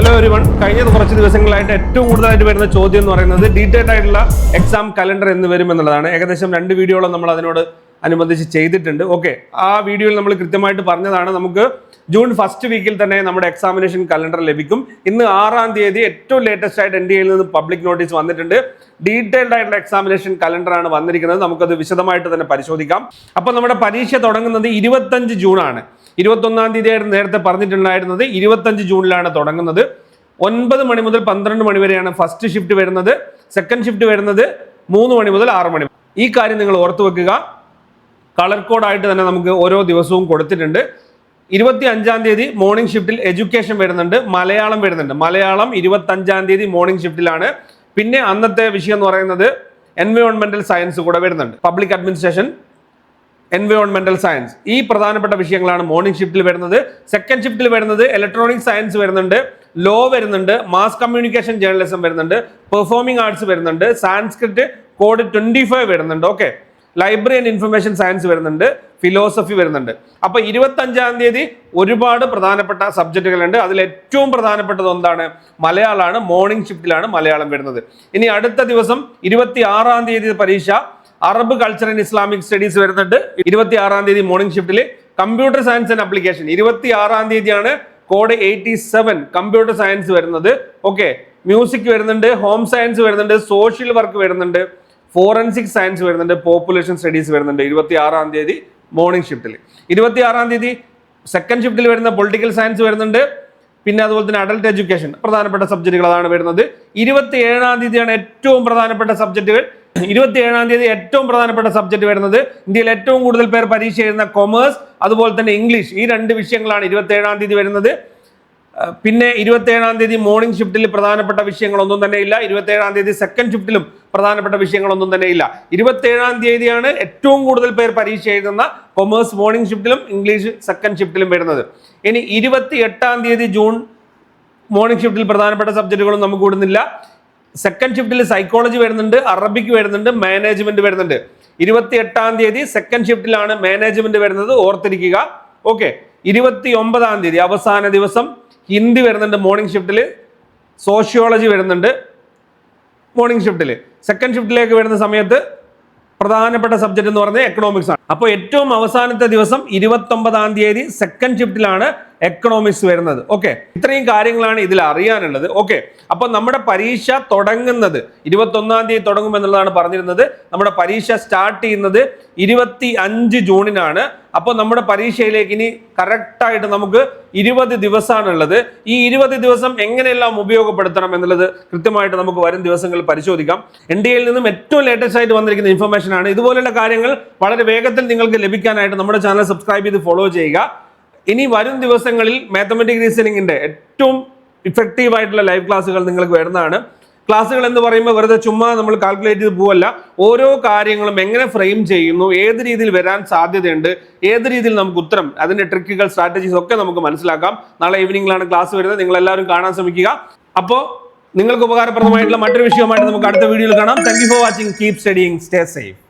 Hello ഒരുവൺ കഴിഞ്ഞ കുറച്ച് ദിവസങ്ങളായിട്ട് ഏറ്റവും കൂടുതലായിട്ട് വരുന്ന ചോദ്യം എന്ന് പറയുന്നത് ഡീറ്റെയിൽഡ് ആയിട്ടുള്ള എക്സാം കലണ്ടർ എന്ന് വരും എന്നുള്ളതാണ്. ഏകദേശം രണ്ട് വീഡിയോകളും നമ്മൾ അതിനോട് അനുബന്ധിച്ച് ചെയ്തിട്ടുണ്ട്. ഓക്കെ ആ വീഡിയോയിൽ നമ്മൾ കൃത്യമായിട്ട് പറഞ്ഞതാണ്. നമുക്ക് ജൂൺ ഫസ്റ്റ് വീക്കിൽ തന്നെ നമ്മുടെ എക്സാമിനേഷൻ കലണ്ടർ ലഭിക്കും. ഇന്ന് ആറാം തീയതി ഏറ്റവും ലേറ്റസ്റ്റ് ആയിട്ട് എൻ നിന്ന് പബ്ലിക് നോട്ടീസ് വന്നിട്ടുണ്ട്. ഡീറ്റെയിൽഡ് ആയിട്ടുള്ള എക്സാമിനേഷൻ കലണ്ടറാണ് വന്നിരിക്കുന്നത്. നമുക്കത് വിശദമായിട്ട് തന്നെ പരിശോധിക്കാം. അപ്പോൾ നമ്മുടെ പരീക്ഷ തുടങ്ങുന്നത് ഇരുപത്തഞ്ച് ജൂണാണ് ഇരുപത്തൊന്നാം തീയതി ആയിരുന്നു നേരത്തെ പറഞ്ഞിട്ടുണ്ടായിരുന്നത് ഇരുപത്തഞ്ച് ജൂണിലാണ് തുടങ്ങുന്നത്. ഒൻപത് മണി മുതൽ പന്ത്രണ്ട് മണി വരെയാണ് ഫസ്റ്റ് ഷിഫ്റ്റ് വരുന്നത്. സെക്കൻഡ് ഷിഫ്റ്റ് വരുന്നത് മൂന്ന് മണി മുതൽ ആറ് മണി ഈ കാര്യം നിങ്ങൾ ഓർത്തു വെക്കുക. കളർ കോഡായിട്ട് തന്നെ നമുക്ക് ഓരോ ദിവസവും കൊടുത്തിട്ടുണ്ട്. ഇരുപത്തി അഞ്ചാം തീയതി മോർണിംഗ് ഷിഫ്റ്റിൽ എഡ്യൂക്കേഷൻ വരുന്നുണ്ട്. മലയാളം വരുന്നുണ്ട്. മലയാളം ഇരുപത്തി അഞ്ചാം തീയതി മോർണിംഗ് ഷിഫ്റ്റിലാണ് പിന്നെ അന്നത്തെ വിഷയം എന്ന് പറയുന്നത് എൻവയോൺമെന്റൽ സയൻസ് കൂടെ വരുന്നുണ്ട്. പബ്ലിക് അഡ്മിനിസ്ട്രേഷൻ എൻവയോൺമെന്റൽ സയൻസ് ഈ പ്രധാനപ്പെട്ട വിഷയങ്ങളാണ് മോർണിംഗ് ഷിഫ്റ്റിൽ വരുന്നത്. സെക്കൻഡ് ഷിഫ്റ്റിൽ വരുന്നത് ഇലക്ട്രോണിക് സയൻസ് വരുന്നുണ്ട്. ലോ വരുന്നുണ്ട്. മാസ് കമ്മ്യൂണിക്കേഷൻ ജേർണലിസം വരുന്നുണ്ട്. പെർഫോമിംഗ് ആർട്സ് വരുന്നുണ്ട്. സാൻസ്ക്രിറ്റ് കോഡ് ട്വന്റി ഫൈവ് വരുന്നുണ്ട്. Okay library and information science വരുന്നുണ്ട് ഫിലോസഫി വരുന്നുണ്ട്. അപ്പൊ ഇരുപത്തി അഞ്ചാം തീയതി ഒരുപാട് പ്രധാനപ്പെട്ട സബ്ജക്റ്റുകളുണ്ട് അതിൽ ഏറ്റവും പ്രധാനപ്പെട്ടത് എന്താണ്? മലയാളമാണ്. മോർണിംഗ് ഷിഫ്റ്റിലാണ് മലയാളം വരുന്നത്. ഇനി അടുത്ത ദിവസം ഇരുപത്തി ആറാം തീയതി പരീക്ഷ Arab culture and Islamic studies വരുന്നുണ്ട്. ഇരുപത്തി ആറാം തീയതി മോർണിംഗ് ഷിഫ്റ്റിൽ കമ്പ്യൂട്ടർ സയൻസ് ആൻഡ് അപ്ലിക്കേഷൻ ഇരുപത്തി ആറാം തീയതിയാണ് code eighty seven computer science വരുന്നത്. ഓക്കെ മ്യൂസിക് വരുന്നുണ്ട് ഹോം സയൻസ് വരുന്നുണ്ട് സോഷ്യൽ വർക്ക് വരുന്നുണ്ട്. ഫോറൻസിക് സയൻസ് വരുന്നുണ്ട് പോപ്പുലേഷൻ സ്റ്റഡീസ് വരുന്നുണ്ട് ഇരുപത്തി ആറാം തീയതി മോർണിംഗ് ഷിഫ്റ്റിൽ ഇരുപത്തി ആറാം തീയതി സെക്കൻഡ് ഷിഫ്റ്റിൽ വരുന്ന പൊളിറ്റിക്കൽ സയൻസ് വരുന്നുണ്ട് പിന്നെ അതുപോലെ തന്നെ അഡൽട്ട് എഡ്യൂക്കേഷൻ പ്രധാനപ്പെട്ട സബ്ജക്റ്റുകൾ അതാണ് വരുന്നത്. ഇരുപത്തി ഏഴാം തീയതിയാണ് ഏറ്റവും പ്രധാനപ്പെട്ട സബ്ജക്റ്റുകൾ ഇരുപത്തി ഏഴാം തീയതി ഏറ്റവും പ്രധാനപ്പെട്ട സബ്ജക്ട് വരുന്നത് ഇന്ത്യയിൽ ഏറ്റവും കൂടുതൽ പേർ പരീക്ഷ എഴുതുന്ന കൊമേഴ്സ് അതുപോലെ തന്നെ ഇംഗ്ലീഷ് ഈ രണ്ട് വിഷയങ്ങളാണ് ഇരുപത്തി ഏഴാം തീയതി വരുന്നത്. പിന്നെ ഇരുപത്തി ഏഴാം തീയതി മോർണിംഗ് ഷിഫ്റ്റിൽ പ്രധാനപ്പെട്ട വിഷയങ്ങളൊന്നും തന്നെ ഇല്ല. ഇരുപത്തി ഏഴാം തീയതി സെക്കൻഡ് ഷിഫ്റ്റിലും പ്രധാനപ്പെട്ട വിഷയങ്ങളൊന്നും തന്നെ ഇല്ല. ഇരുപത്തി ഏഴാം തീയതിയാണ് ഏറ്റവും കൂടുതൽ പേർ പരീക്ഷ എഴുതുന്ന കൊമേഴ്സ് മോർണിംഗ് ഷിഫ്റ്റിലും ഇംഗ്ലീഷ് സെക്കൻഡ് ഷിഫ്റ്റിലും വരുന്നത്. ഇനി ഇരുപത്തി എട്ടാം തീയതി ജൂൺ മോർണിംഗ് ഷിഫ്റ്റിൽ പ്രധാനപ്പെട്ട സബ്ജക്റ്റുകളും നമുക്ക് വിടുന്നില്ല സെക്കൻഡ് ഷിഫ്റ്റിൽ സൈക്കോളജി വരുന്നുണ്ട് അറബിക് വരുന്നുണ്ട് മാനേജ്മെന്റ് വരുന്നുണ്ട്. ഇരുപത്തി എട്ടാം തീയതി സെക്കൻഡ് ഷിഫ്റ്റിലാണ് മാനേജ്മെന്റ് വരുന്നത്. ഓർത്തിരിക്കുക. ഓക്കെ ഇരുപത്തി ഒമ്പതാം തീയതി അവസാന ദിവസം ഹിന്ദി വരുന്നുണ്ട് മോർണിംഗ് ഷിഫ്റ്റിൽ സോഷ്യോളജി വരുന്നുണ്ട് മോർണിംഗ് ഷിഫ്റ്റിൽ സെക്കൻഡ് ഷിഫ്റ്റിലേക്ക് വരുന്ന സമയത്ത് പ്രധാനപ്പെട്ട സബ്ജക്റ്റ് എന്ന് പറഞ്ഞാൽ എക്കണോമിക്സ് ആണ്. അപ്പോൾ ഏറ്റവും അവസാനത്തെ ദിവസം ഇരുപത്തൊമ്പതാം തീയതി സെക്കൻഡ് ഷിഫ്റ്റിലാണ് എക്കണോമിക്സ് വരുന്നത്. ഓക്കെ ഇത്രയും കാര്യങ്ങളാണ് ഇതിൽ അറിയാനുള്ളത്. ഓക്കെ അപ്പൊ നമ്മുടെ പരീക്ഷ തുടങ്ങുന്നത് ഇരുപത്തി ഒന്നാം തീയതി തുടങ്ങും എന്നുള്ളതാണ് പറഞ്ഞിരുന്നത്. നമ്മുടെ പരീക്ഷ സ്റ്റാർട്ട് ചെയ്യുന്നത് ഇരുപത്തി അഞ്ച് ജൂണിനാണ്. അപ്പോൾ നമ്മുടെ പരീക്ഷയിലേക്ക് ഇനി കറക്റ്റായിട്ട് നമുക്ക് ഇരുപത് ദിവസമാണുള്ളത്. ഈ ഇരുപത് ദിവസം എങ്ങനെയെല്ലാം ഉപയോഗപ്പെടുത്തണം എന്നുള്ളത് കൃത്യമായിട്ട് നമുക്ക് വരും ദിവസങ്ങളിൽ പരിശോധിക്കാം. എൻ ഡി എയിൽ നിന്നും ഏറ്റവും ലേറ്റസ്റ്റ് ആയിട്ട് വന്നിരിക്കുന്ന ഇൻഫർമേഷൻ ആണ്. ഇതുപോലെയുള്ള കാര്യങ്ങൾ വളരെ വേഗത്തിൽ നിങ്ങൾക്ക് ലഭിക്കാനായിട്ട് നമ്മുടെ ചാനൽ സബ്സ്ക്രൈബ് ചെയ്ത് ഫോളോ ചെയ്യുക. ഇനി വരും ദിവസങ്ങളിൽ മാത്തമെറ്റിക് റീസണിങ്ങിന്റെ ഏറ്റവും ഇഫക്റ്റീവ് ആയിട്ടുള്ള ലൈവ് ക്ലാസ്സുകൾ നിങ്ങൾക്ക് വരുന്നതാണ്. ക്ലാസ്സുകൾ എന്ന് പറയുമ്പോൾ വെറുതെ ചുമ്മാ നമ്മൾ കാൽക്കുലേറ്റ് ചെയ്ത് പോവല്ല. ഓരോ കാര്യങ്ങളും എങ്ങനെ ഫ്രെയിം ചെയ്യുന്നു ഏത് രീതിയിൽ വരാൻ സാധ്യതയുണ്ട് ഏത് രീതിയിൽ നമുക്ക് ഉത്തരം അതിന്റെ ട്രിക്കുകൾ സ്ട്രാറ്റജീസ് ഒക്കെ നമുക്ക് മനസ്സിലാക്കാം. നാളെ ഈവനിങ്ങിലാണ് ക്ലാസ് വരുന്നത്. നിങ്ങൾ എല്ലാവരും കാണാൻ ശ്രമിക്കുക. അപ്പോൾ നിങ്ങൾക്ക് ഉപകാരപ്രദമായിട്ടുള്ള മറ്റൊരു വിഷയമായിട്ട് നമുക്ക് അടുത്ത വീഡിയോയിൽ കാണാം. Thank you for watching keep studying stay safe